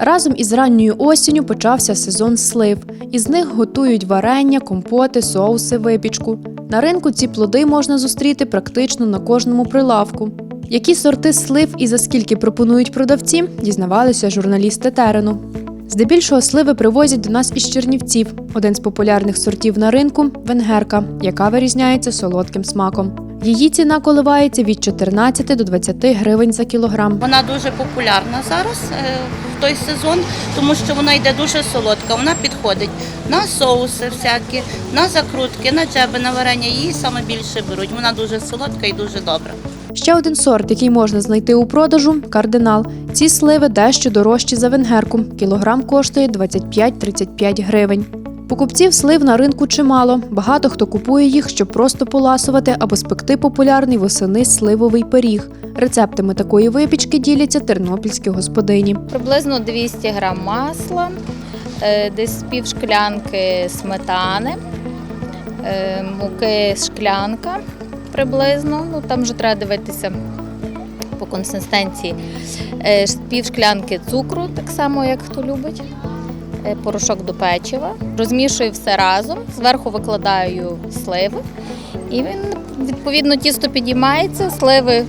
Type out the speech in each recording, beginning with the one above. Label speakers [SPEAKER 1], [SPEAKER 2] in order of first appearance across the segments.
[SPEAKER 1] Разом із ранньою осінню почався сезон слив. Із них готують варення, компоти, соуси, випічку. На ринку ці плоди можна зустріти практично на кожному прилавку. Які сорти слив і за скільки пропонують продавці, дізнавалися журналісти терену. Здебільшого сливи привозять до нас із Чернівців. Один з популярних сортів на ринку венгерка, яка вирізняється солодким смаком. Її ціна коливається від 14 до 20 гривень за кілограм.
[SPEAKER 2] Вона дуже популярна зараз е, в той сезон, тому що вона йде дуже солодка. Вона підходить на соуси всякі, на закрутки, на джеби, на варення. Її саме більше беруть. Вона дуже солодка і дуже добра.
[SPEAKER 1] Ще один сорт, який можна знайти у продажу кардинал. Ці сливи дещо дорожчі за венгерку. Кілограм коштує 25-35 гривень. Покупців слив на ринку чимало. Багато хто купує їх, щоб просто поласувати або спекти популярний восени сливовий пиріг. Рецептами такої випічки діляться тернопільські господині.
[SPEAKER 3] Приблизно 200 грам масла, е, десь пів шклянки сметани, е, муки шклянка приблизно. Ну там вже треба дивитися по консистенції. Е, Пів шклянки цукру, так само як хто любить. Е, Порошок до печива. Розмішую все разом, зверху викладаю сливи, і він відповідно тісто підіймається, сливи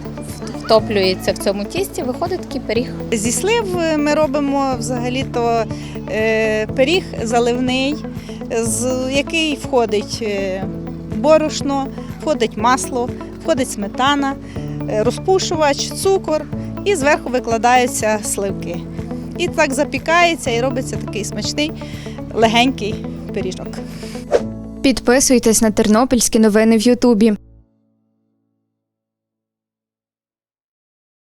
[SPEAKER 3] втоплюються в цьому тісті, виходить такий пиріг.
[SPEAKER 4] Зі слив е, ми робимо взагалі-то е, пиріг заливний, з який входить борошно, входить масло, входить сметана, розпушувач, цукор і зверху викладаються сливки. І так запікається і робиться такий смачний легенький пиріжок.
[SPEAKER 5] Підписуйтесь на тернопільські новини в Ютубі.